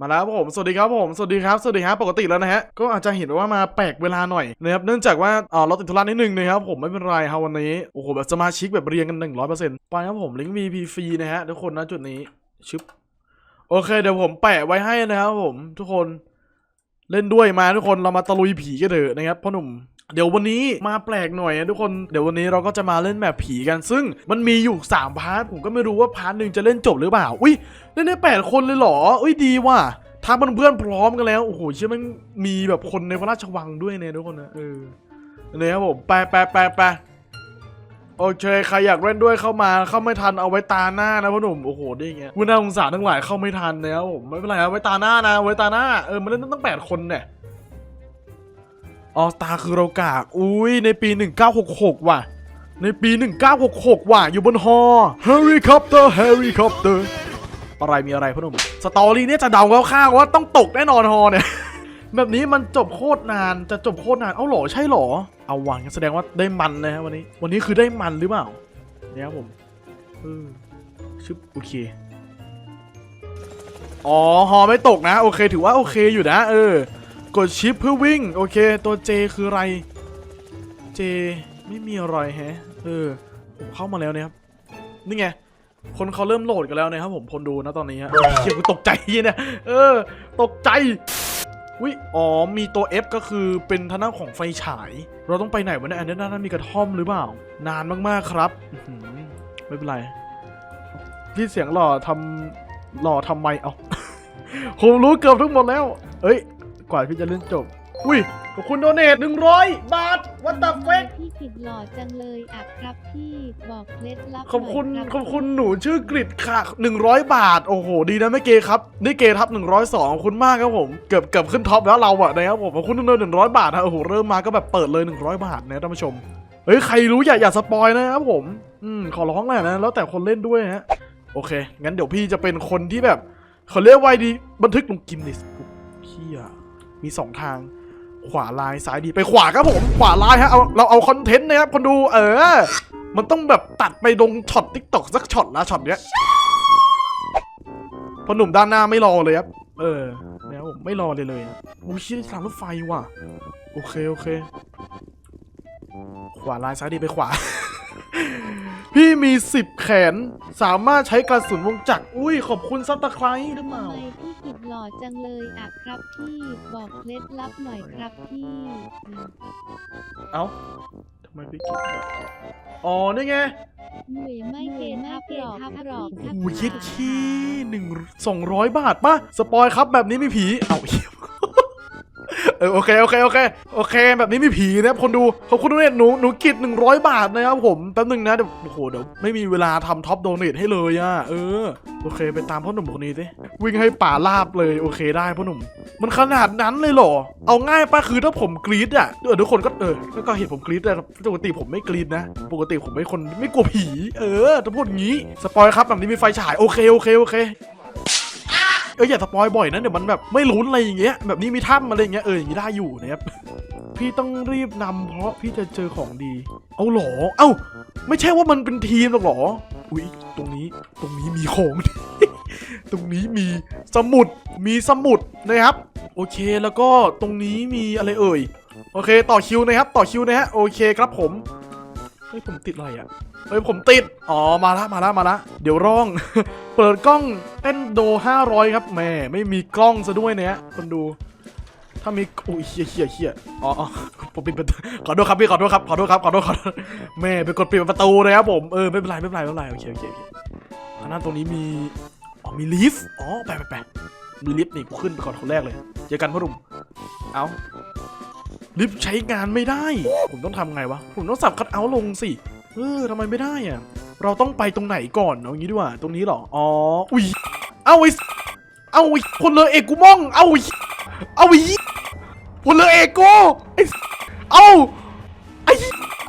มาแล้วผม สวัสดีครับผม สวัสดีครับ สวัสดีครับ ปกติแล้วนะฮะ ก็อาจจะเห็นว่ามาแปลกเวลาหน่อยนะครับ เนื่องจากว่าเออเราติดธุระนิดนึงนะครับผมไม่เป็นไรครับวันนี้ โอ้โห แบบสมาชิกแบบเรียงกัน 100%ไปครับผม ลิงก์ VP ฟรีนะฮะทุกคนนะจุดนี้ ชึบ โอเค เดี๋ยวผมแปะไว้ให้นะครับผม ทุกคน เล่นด้วยมาทุกคน เรามาตะลุยผีกันเถอะนะครับพ่อหนุ่ม เดี๋ยววันนี้มาแปลกหน่อยนะทุกคนเดี๋ยววันนี้เราก็จะมาเล่นแบบผีกัน ซึ่งมันมีอยู่ 3 พาร์ท ผมก็ไม่รู้ว่าพาร์ทหนึ่งจะเล่นจบหรือเปล่า อุ้ยเล่นได้แปดคนเลยเหรอ อุ้ยดีว่ะถ้าเพื่อนพร้อมกันแล้ว โอ้โหเชื่อมันมีแบบคนในพระราชวังด้วยเนี่ยทุกคนนะเออเนี่ยครับผมไปไปไปไปโอเคใครอยากเล่นด้วยเข้ามาเข้าไม่ทันเอาไว้ตาหน้านะพ่อหนุ่มโอ้โหได้ไงคุณน่าสงสารทั้งหลายเข้าไม่ทันนะครับผมไม่เป็นไรเอาไว้ตาหน้านะเอาไว้ตาหน้าเออมันเล่นตั้งแปดคนเนี่ย ออสตาคือเรากากอุ้ยในปี 1966 ว่ะ ในปี 1966 ว่ะ อยู่บนฮอเฮลิคอปเตอร์เฮลิคอปเตอร์อะไรมีอะไรพ่อหนุ่มสตอรี่เนี่ยจะเดาคร่าวๆว่าต้องตกแน่นอนฮอเนี่ย แบบนี้มันจบโคตรนานจะจบโคตรนานเอาหรอใช่หรอ เอาวางนแสดงว่าได้มันนะฮะวันนี้ วันนี้คือได้มันหรือเปล่าเนี่ยครับผมเออชึบโอเคอ๋อฮอไม่ตกนะ โอเค ถือว่าโอเคอยู่นะ เออ กดชิปเพื่อวิ่ง โอเค ตัว J คืออะไร J ไม่มีอะไรแฮะ เออ ผมเข้ามาแล้วนะครับ นี่ไง คนเขาเริ่มโหลดกันแล้วนะครับผมคนดูนะตอนนี้ฮะเฮียกูตกใจเนี่ย เออ ตกใจวิอ๋อ มีตัว F ก็คือเป็นทางด้านของไฟฉาย เราต้องไปไหนวะเนี่ยอันนั้นนั้นมีกระท่อมหรือเปล่า นานมากๆครับ ไม่เป็นไรพี่เสียงหล่อทำหล่อทำไมเอาผมรู้เกือบทั้งหมดแล้ว เอ้ย ว่าพี่จะเล่นจบ อุ้ยขอบคุณโดเนทหนึ่งร้อยบาทวัต t เฟกพี่กิดหล่อจังเลยอะครับพี่บอกเคล็ดลับขอบคุณหน่ยขอบคุณหนูชื่อกริดค่ะหนึ่งร้อยบาท โอ้โห ดีนะไม่เกย์ครับ นี่เกย์ทับหนึ่งร้อยสองขอบคุณมากครับผม เกือบเกือบขึ้นท็อปแล้วเราอะนะครับผมขอบคุณหนึ่งร้อยบาทฮะโอ้โห เริ่มมาก็แบบเปิดเลยหนึ่งร้อยบาทนะท่านผู้ชม เฮ้ย ใครรู้อย่าอย่าสปอยนะครับผม อืม ขอร้องแหละนะ แล้วแต่คนเล่นด้วยฮะ โอเค งั้นเดี๋ยวพี่จะเป็นคนที่แบบเขาเรียกว่าดี บันทึกลงกินนิสบุ๊กพี่อะ มีสองทาง ขวาลายซ้ายดีไปขวาครับผมขวาลายฮะเอาเราเอาคอนเทนต์นะครับคนดูเออ มันต้องแบบตัดไปลงช็อตทิกตอกสักช็อตละช็อตเนี้ยพอหนุ่มด้านหน้าไม่รอเลยครับ เออเนี่ยผมไม่รอเลยเลยอะโอ้ยชี่ทางรถไฟว่ะ โอเค โอเค ขวาลายซ้ายดีไปขวา พี่มีสิบแขน สามารถใช้กระสุนวงจักร อุ้ย ขอบคุณซับตะไคร้หรือเปล่าไม่ อจังเลยอะครับพี่ บอกเคล็ดลับหน่อยครับพี่อืมเอ้าทำไมพี่กินอ๋อนี่ไงเหนื่อยไม่เกณฑ์ทับหรอกทับหรอกทับโอ้ยคิดขี้หนึ่งสองร้อยบาทป่ะ สปอยครับแบบนี้มีผี เอ้าเออโอเคโอเคโอเคโอเค แบบนี้มีผีนะครับคนดูขอบคุณด้วยหนูหนูกิดหนึ่งร้อยบาทนะครับผมแป๊บนึงนะเดี๋ยวโอ้โหเดี๋ยวไม่มีเวลาทำท็อปโดเนทให้เลยอะเออโอเค ไปตามพ่อหนุ่มคนนี้สิวิ่งให้ป่าลาบเลยโอเคได้พ่อหนุ่ม มันขนาดนั้นเลยเหรอ เอาง่ายป่ะคือถ้าผมกรี๊ดอะเออทุกคนก็เออก็เห็นผมกรี๊ดแต่ปกติผมไม่กรี๊ดนะ ปกติผมเป็นคนไม่กลัวผี เออถ้าพูดงี้สปอยครับแบบนี้มีไฟฉายโอเคโอเคโอเค เอออย่าสปอยบ่อยนะเดี๋ยวมันแบบไม่ลุ้นอะไรอย่างเงี้ยแบบนี้มีถ้ำอะไรอย่างเงี้ยเอออย่างงี้ได้อยู่นะครับพี่ต้องรีบนำเพราะพี่จะเจอของดี เอาหรอ เอ้า ไม่ใช่ว่ามันเป็นทีมหรอกหรอ อุ๊ย ตรงนี้ ตรงนี้มีของดี ตรงนี้มีสมุด มีสมุดนะครับ โอเค แล้วก็ตรงนี้มีอะไรเอ่ย โอเค ต่อคิวนะครับ ต่อคิวนะฮะ โอเคครับผม ฮ้ยผมติดอะไรอะเฮ้ยผมติด อ๋อมาละมาละมาละเดี๋ยวร้อง เปิดกล้องเต้นโด 500 ครับแหม่ไม่มีกล้องซะด้วยเนี่ยคนดู ถ้ามีโอ้ยเฮียเฮียเฮียอ๋อผมปิดประตูขอโทษครับพี่ขอโทษครับขอโทษครับขอโทษขอโทษแม่ไปกดปิดประตูนะครับผมเออไม่เป็นไรไม่เป็นไรไม่เป็นไรโอเคโอเคโอเคทางด้านตรงนี้มีอ๋อมีลิฟต์อ๋อไปไปไปมีลิฟต์นี่กูขึ้นไปก่อนคนแรกเลย เจอกันพ่อหนุ่มเอา ลิฟต์ใช้งานไม่ได้ ผมต้องทำไงวะ ผมต้องสับคัดเอาท์ลงสิ เออทำไมไม่ได้อะเราต้องไปตรงไหนก่อนเอางี้ดีกว่า ตรงนี้หรอ อ๋อ อุ้ย เอาไอ้เอาไอ้คนเลยเอกกูมอง เอาไอ้เอาอีพลเรือเอกโกไอเอาไอ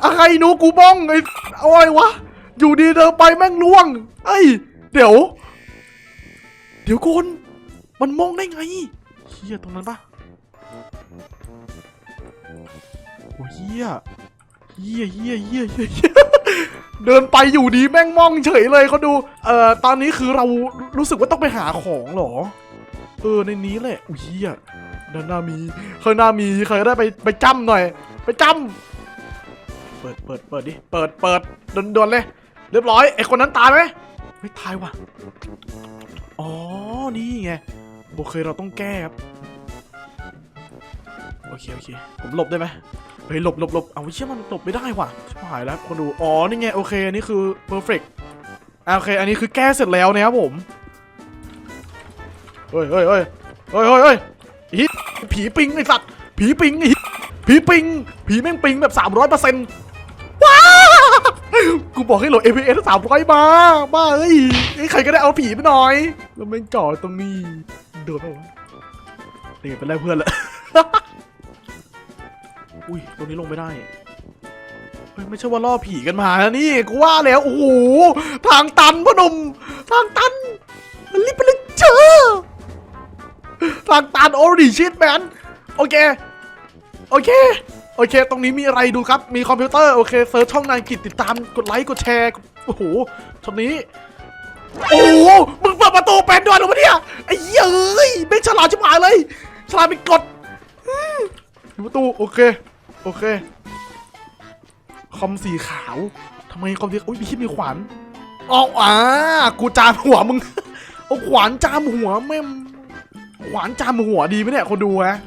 อะไรหนูกูบ้องไอเอาอะไรวะ อยู่ดีเดินไปแม่งล่วง ไอยเดี๋ยว เดี๋ยวคนมันมองได้ไงเฮียตรงนั้นปะ โอ้เฮียเฮียเฮียเฮียเฮียเหี้ยเดินไปอยู่ดีแม่งมองเฉยเลยเขาดู เอ่อ ตอนนี้คือเรารู้สึกว่าต้องไปหาของหรอ เออ ในนี้แหละอุ้ยเหี้ยด้านหน้ามีข้างหน้ามีใครก็ได้ไปไปจ้ำหน่อย ไปจ้ำเปิดเปิดเปิดดิ เปิดเปิดด่วนๆเลย เรียบร้อยไอคนนั้นตายไหมไม่ตายว่ะ อ๋อ นี่ไงโอเคเราต้องแก้ครับ โอเคโอเค ผมหลบได้ไหม เฮ้ยหลบหลบหลบเอาเชื่อมันหลบไม่ได้ว่ะหายแล้วคนดู อ๋อ นี่ไง โอเค อันนี้คือ perfect โอเค อันนี้คือแก้เสร็จแล้วนะครับผมเฮ้ยเฮ้ยเฮ้ยเฮ้ยเฮ้ยเฮ้ยอีผีปิงไอสัตว์ ผีปิงไอผีปิง ผีแม่งปิงแบบสามร้อยเปอร์เซ็นต์ว้ากูบอกให้โหลด APS สามร้อยมา บ้าเอ้ยใครก็ได้เอาผีไปหน่อย แล้วแม่งจ่อตรงนี้ โดดไปวะเด็กเป็นไรเพื่อนละ อุ้ยตรงนี้ลงไม่ได้เฮ้ยไม่ใช่ว่าล่อผีกันมานะนี่กูว่าแล้วโอ้โหทางตันพ่อหนุ่มทางตันรีบไปเลยเจอทางตันโอ้ดิชิตแมนโอเคโอเคโอเค ตรงนี้มีอะไรดูครับ มีคอมพิวเตอร์ โอเคเซิร์ชช่องนายกิจติดตาม กดไลค์ กดแชร์ โอ้โหช็อตนี้ โอ้โห มึงเปิดประตูเป็นด้วยเหรอวะเนี่ย ไอ้เหี้ยเอ้ยไม่ฉลาดชิบหายเลย ฉลาดเป็นกดประตู โอเค โอเค คอมสีขาวทำไมคอมสีอุ้ยมีคิดมีขวานอ๋ออ่ากูจามหัวมึงเอาขวานจามหัวแม่ขวานจามหัวดีไหมเนี่ยคนดูฮะ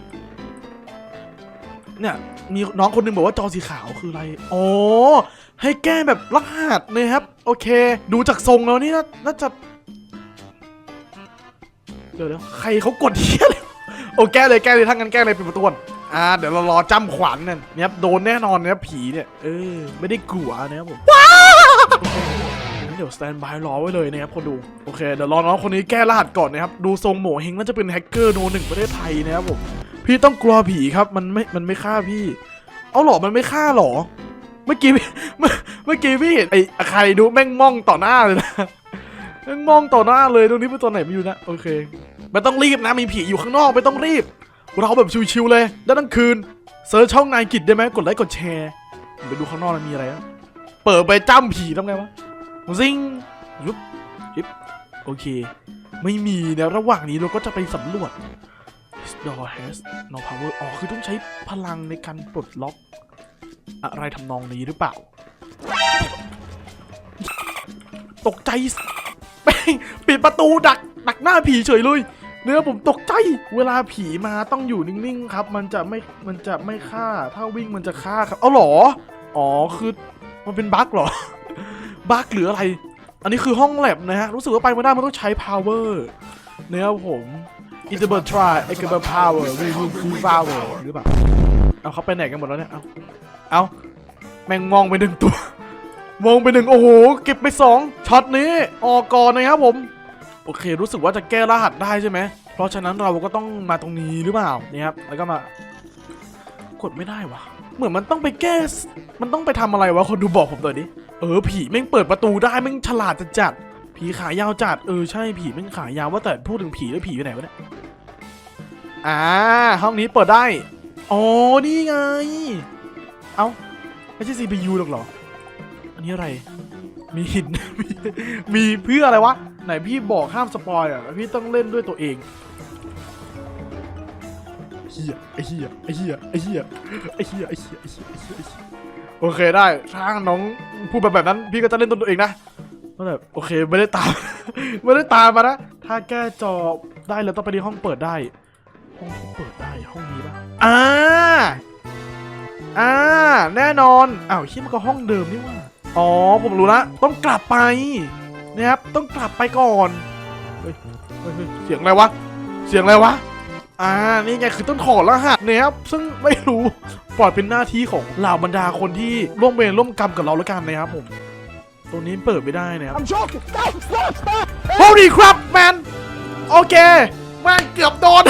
เนี่ยมีน้องคนหนึงบอกว่าจอสีขาวคืออะไร อ๋อ ให้แก้แบบรหัสนะครับ โอเค ดูจากทรงแล้วนี่น่านาจะ เดี๋ยวเดี๋ยวใครเขากดเฮียเลยโอ้แก้เลยแก้เลยทั้างนั้นแก้เลยเป็นประตูน อ่าเดี๋ยวเรารอจ้ำขวานนั่นเนี่ยครับโดนแน่นอนนะครับผีเนี่ยเออไม่ได้กลัวนะครับผมงั้นเดี๋ยวสแตนบายรอไว้เลยนะครับคนดูโอเคเดี๋ยวรอน้องคนนี้แก้รหัสก่อนนะครับดูทรงโหมเฮงน่าจะเป็นแฮกเกอร์โนหนึ่งประเทศไทยนะครับผมพี่ต้องกลัวผีครับมันไม่มันไม่ฆ่าพี่ เอาเหรอมันไม่ฆ่าเหรอ เมื่อกี้เมื่อเมื่อกี้พี่เห็นไอ้ใครดูแม่งมองต่อหน้าเลยนะแม่งมองต่อหน้าเลยตรงนี้เป็นตัวไหนไม่รู้นะโอเคไม่ต้องรีบนะมีผีอยู่ข้างนอกไม่ต้องรีบ เราแบบชิวๆเลยได้ทั้งคืนเซิร์ชช่องนายกิจได้ไหมกดไลค์กดแชร์ไปดูข้างนอกมันมีอะไรนะเปิดไปจ้ำผีทำไงวะซิงยุบยิบโอเค ไม่มีนะระหว่างนี้เราก็จะไปสำรวจ door has no power อ๋อคือต้องใช้พลังในการปลดล็อก อะไรทำนองนี้หรือเปล่า ตกใจปิดประตูดักดักหน้าผีเฉยเลย เนี่ยผมตกใจ เวลาผีมาต้องอยู่นิ่งๆครับ มันจะไม่ มันจะไม่ฆ่า ถ้าวิ่งมันจะฆ่าครับ เอาหรอ อ๋อ คือมันเป็นบั๊กเหรอ บั๊กหรืออะไร อันนี้คือห้องแลบนะฮะ รู้สึกว่าไปไม่ได้มันต้องใช้ power เนี่ยครับผม i t a b l e try i t a b l e power we will see power หรือเปล่า เอาเขาไปไหนกันหมดแล้วเนี่ย เอาเอาแม่งมองไปหนึ่งตัว มองไปหนึ่งโอ้โห เก็บไปสองช็อตนี้ ออกก่อนนะครับผม โอเค รู้สึกว่าจะแก้รหัสได้ใช่ไหม เพราะฉะนั้นเราก็ต้องมาตรงนี้หรือเปล่านี่ครับ แล้วก็มากดไม่ได้วะเหมือนมันต้องไปแก้ มันต้องไปทำอะไรวะ คนดูบอกผมหน่อยดิเออ ผีแม่งเปิดประตูได้แม่งฉลาดจัดจัด ผีขายาวจัด เออ ใช่ ผีแม่งขายาวว่าแต่พูดถึงผีแล้วผีอยู่ไหนวะเนี่ย อ่า ห้องนี้เปิดได้ อ๋อ นี่ไง เอ้า ไม่ใช่ CPU หรอกหรอ อันนี้อะไร มีหิน มีมีเพื่ออะไรวะ ไหนพี่บอกห้ามสปอยอะพี่ต้องเล่นด้วยตัวเองเฮียไอ้เฮียไอ้เฮียไอ้เฮียไอ้เฮียไอ้เฮียไอ้เฮียไอ้เฮียไอ้เฮียโอเคได้ถ้าน้องพูดแบบแบบนั้น พี่ก็จะเล่นตัวเองนะก็แบบโอเคไม่ได้ตาม ไม่ได้ตามมานะถ้าแก้จอได้แล้วต้องไปที่ห้องเปิดได้ ห้องที่เปิดได้ห้องนี้ปะอ่าอ่าแน่นอนอ้าวที่มันก็ห้องเดิมนี่หว่าอ๋อผมรู้ละต้องกลับไป นะครับ ต้องกลับไปก่อนเฮ้ยเฮ้ยเฮ้ยเสียงอะไรวะ เสียงอะไรวะ อ่า นี่ไงคือต้องถอดรหัสนะครับ ซึ่งไม่รู้ ปล่อยเป็นหน้าที่ของเหล่าบรรดาคนที่ร่วมเวรร่วมกรรมกับเราแล้วกันนะครับผมตรงนี้เปิดไม่ได้นะครับ I'm joking. Stop, stop, stop. Holy crap man โอเคแม่งเกือบโดน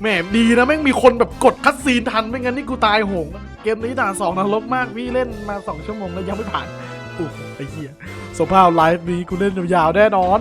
แหมดีนะแม่งมีคนแบบกดคัดซีนทันไม่งั้นนี่กูตายโหง เกมนี้ด่านสองนรกมากพี่เล่นมาสองชั่วโมงแล้วยังไม่ผ่านโอ้โห ไอ้เหี้ยสภาพไลฟ์นี้กูเล่นยาวๆแน่นอน